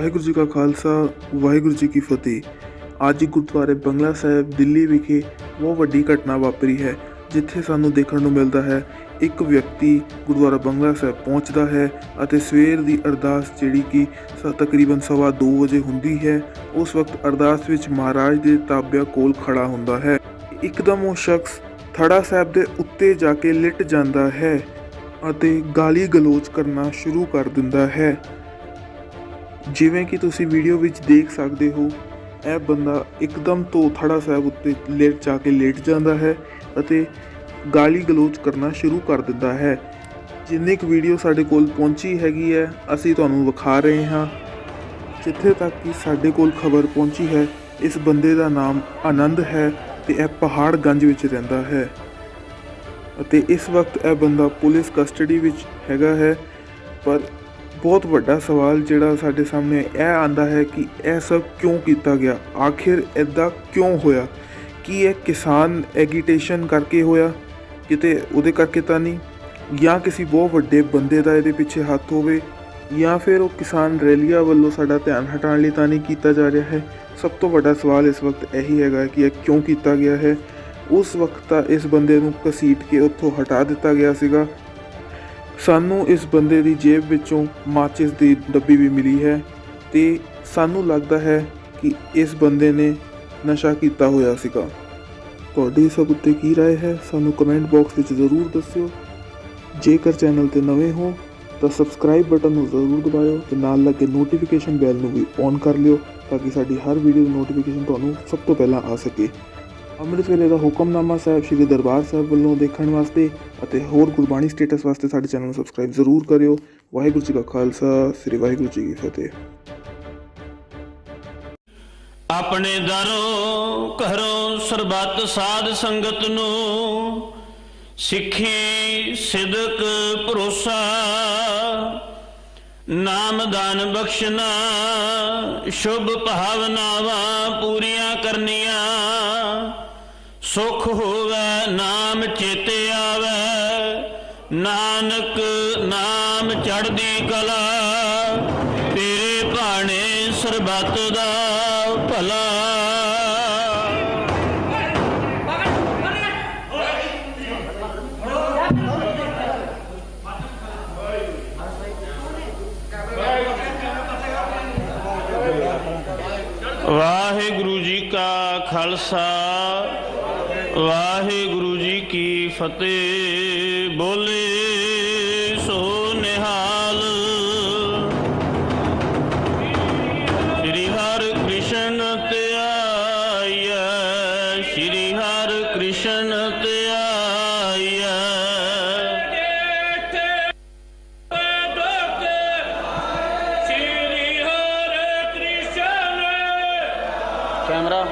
ਵਾਹਿਗੁਰੂ ਜੀ ਕਾ ਖਾਲਸਾ, ਵਾਹਿਗੁਰੂ ਜੀ ਕੀ ਫਤਿਹ। ਅੱਜ ਗੁਰਦੁਆਰੇ ਬੰਗਲਾ ਸਾਹਿਬ, ਦਿੱਲੀ ਵਿਖੇ ਬਹੁਤ ਵੱਡੀ ਘਟਨਾ ਵਾਪਰੀ ਹੈ, ਜਿੱਥੇ ਸਾਨੂੰ ਦੇਖਣ ਨੂੰ ਮਿਲਦਾ ਹੈ, ਇੱਕ ਵਿਅਕਤੀ ਗੁਰਦੁਆਰਾ ਬੰਗਲਾ ਸਾਹਿਬ ਪਹੁੰਚਦਾ ਹੈ ਅਤੇ ਸਵੇਰ ਦੀ ਅਰਦਾਸ ਜਿਹੜੀ ਕਿ ਸ- ਤਕਰੀਬਨ ਸਵਾ ਦੋ ਵਜੇ ਹੁੰਦੀ ਹੈ, ਉਸ ਵਕਤ ਅਰਦਾਸ ਵਿੱਚ ਮਹਾਰਾਜ ਦੇ ਤਾਬਿਆਂ ਕੋਲ ਖੜਾ ਹੁੰਦਾ ਹੈ। ਇੱਕਦਮ ਉਹ ਸ਼ਖਸ ਥੜਾ ਸਾਹਿਬ ਦੇ ਉੱਤੇ ਜਾ ਕੇ ਲਿਟ ਜਾਂਦਾ ਹੈ ਅਤੇ ਗਾਲੀ ਗਲੋਚ ਕਰਨਾ ਸ਼ੁਰੂ ਕਰ ਦਿੰਦਾ ਹੈ। ਜਿਵੇਂ ਕਿ ਤੁਸੀਂ ਵੀਡੀਓ ਵਿੱਚ ਦੇਖ ਸਕਦੇ ਹੋ, ਇਹ ਬੰਦਾ ਇੱਕਦਮ ਤੋਂ ਸਾਹਿਬ ਉੱਤੇ ਲੇਟ ਜਾ ਕੇ ਲੇਟ ਜਾਂਦਾ ਹੈ ਅਤੇ ਗਾਲੀ ਗਲੋਚ ਕਰਨਾ ਸ਼ੁਰੂ ਕਰ ਦਿੰਦਾ ਹੈ। ਜਿੰਨੀ ਕੁ ਵੀਡੀਓ ਸਾਡੇ ਕੋਲ ਪਹੁੰਚੀ ਹੈਗੀ ਹੈ, ਅਸੀਂ ਤੁਹਾਨੂੰ ਵਿਖਾ ਰਹੇ ਹਾਂ। ਜਿੱਥੇ ਤੱਕ ਕਿ ਸਾਡੇ ਕੋਲ ਖਬਰ ਪਹੁੰਚੀ ਹੈ, ਇਸ ਬੰਦੇ ਦਾ ਨਾਮ ਆਨੰਦ ਹੈ ਤੇ ਇਹ ਪਹਾੜਗੰਜ ਵਿੱਚ ਰਹਿੰਦਾ ਹੈ। ਅਤੇ ਇਸ ਵਕਤ ਇਹ ਬੰਦਾ ਪੁਲਿਸ ਕਸਟਡੀ ਵਿੱਚ ਹੈਗਾ ਹੈ, ਪਰ ਬਹੁਤ ਵੱਡਾ ਸਵਾਲ ਜਿਹੜਾ ਸਾਡੇ ਸਾਹਮਣੇ ਇਹ ਆਂਦਾ ਹੈ ਕਿ ਇਹ ਸਭ ਕਿਉਂ ਕੀਤਾ ਗਿਆ? ਆਖਿਰ ਇਦਾਂ ਕਿਉਂ ਹੋਇਆ? ਕੀ ਇਹ ਕਿਸਾਨ ਐਗੀਟੇਸ਼ਨ ਕਰਕੇ ਹੋਇਆ? ਕਿਤੇ ਉਹਦੇ ਕਰਕੇ ਤਾਂ ਨਹੀਂ? ਜਾਂ ਕਿਸੇ ਬਹੁਤ ਵੱਡੇ ਬੰਦੇ ਦਾ ਇਹਦੇ ਪਿੱਛੇ ਹੱਥ ਹੋਵੇ? ਜਾਂ ਫਿਰ ਉਹ ਕਿਸਾਨ ਰੈਲੀਆਂ ਵੱਲੋਂ ਸਾਡਾ ਧਿਆਨ ਹਟਾਉਣ ਲਈ ਤਾਂ ਨਹੀਂ ਕੀਤਾ ਜਾ ਰਿਹਾ ਹੈ? ਸਭ ਤੋਂ ਵੱਡਾ ਸਵਾਲ ਇਸ ਵਕਤ ਇਹੀ ਹੈਗਾ ਕਿ ਇਹ ਕਿਉਂ ਕੀਤਾ ਗਿਆ ਹੈ? ਉਸ ਵਕਤ ਤਾਂ ਇਸ ਬੰਦੇ ਨੂੰ ਘਸੀਟ ਕੇ ਉੱਥੋਂ ਹਟਾ ਦਿੱਤਾ ਗਿਆ ਸੀਗਾ। ਸਾਨੂੰ ਇਸ ਬੰਦੇ ਦੀ ਜੇਬ ਵਿੱਚੋਂ ਮਾਚਿਸ ਦੀ ਡੱਬੀ ਵੀ ਮਿਲੀ ਹੈ ਤੇ ਸਾਨੂੰ ਲੱਗਦਾ ਹੈ ਕਿ ਇਸ ਬੰਦੇ ਨੇ ਨਸ਼ਾ ਕੀਤਾ ਹੋਇਆ ਸੀਗਾ ਤੁਹਾਡੀ ਇਸ ਉੱਤੇ ਕੀ رائے ਹੈ ਸਾਨੂੰ ਕਮੈਂਟ ਬਾਕਸ ਵਿੱਚ ਜ਼ਰੂਰ ਦੱਸਿਓ ਜੇਕਰ ਚੈਨਲ ਤੇ ਨਵੇਂ ਹੋ ਤਾਂ ਸਬਸਕ੍ਰਾਈਬ ਬਟਨ ਨੂੰ ਜ਼ਰੂਰ ਦਬਾਇਓ ਤੇ ਨਾਲ ਲੱਗੇ ਨੋਟੀਫਿਕੇਸ਼ਨ ਬੈਲ ਨੂੰ ਵੀ ਔਨ ਕਰ ਲਿਓ ਤਾਂ ਕਿ ਸਾਡੀ ਹਰ ਵੀਡੀਓ ਦੀ ਨੋਟੀਫਿਕੇਸ਼ਨ ਤੁਹਾਨੂੰ ਸਭ ਤੋਂ ਪਹਿਲਾਂ ਆ ਸਕੇ ਅੰਮ੍ਰਿਤ ਵੇਲੇ ਦਾ ਹੁਕਮਨਾਮਾ ਸਾਹਿਬ ਸ੍ਰੀ ਦਰਬਾਰ ਸਾਹਿਬ ਵੱਲੋਂ ਦੇਖਣ ਵਾਸਤੇ ਅਤੇ ਹੋਰ ਗੁਰਬਾਣੀ ਸਟੇਟਸ ਵਾਸਤੇ ਸਾਡੇ ਚੈਨਲ ਨੂੰ ਸਬਸਕ੍ਰਾਈਬ ਜ਼ਰੂਰ ਕਰਿਓ। ਵਾਹਿਗੁਰੂ ਜੀ ਕਾ ਖਾਲਸਾ, ਸ੍ਰੀ ਵਾਹਿਗੁਰੂ ਜੀ ਕੀ ਫਤਿਹ। ਆਪਣੇ ਦਰੋਂ ਘਰੋਂ ਸਰਬੱਤ ਸਾਧ ਸੰਗਤ ਨੂੰ ਸਿੱਖੀ, ਸਿਦਕ, ਭਰੋਸਾ, ਨਾਮ ਦਾਨ ਬਖਸ਼ਣਾ, ਸ਼ੁਭ ਭਾਵਨਾਵਾਂ ਪੂਰੀਆਂ ਕਰਨੀਆਂ। ਸੁਖ ਹੋਵੇ, ਨਾਮ ਚੇਤੇ ਆਵੇ, ਨਾਨਕ ਨਾਮ ਚੜਦੀ ਕਲਾ, ਤੇਰੇ ਭਾਣੇ ਸਰਬੱਤ ਦਾ ਭਲਾ। ਵਾਹਿਗੁਰੂ ਜੀ ਕਾ ਖਾਲਸਾ ਵਾਹਿਗੁਰੂ ਜੀ ਕੀ ਫਤਿਹ। ਬੋਲੇ ਸੋ ਨਿਹਾਲ। ਸ੍ਰੀ ਹਰਿ ਕ੍ਰਿਸ਼ਨ ਧਿਆਇਆ ਸ੍ਰੀ ਹਰਿ ਕ੍ਰਿਸ਼ਨ ਧਿਆਇਆ ਕੈਮਰਾ।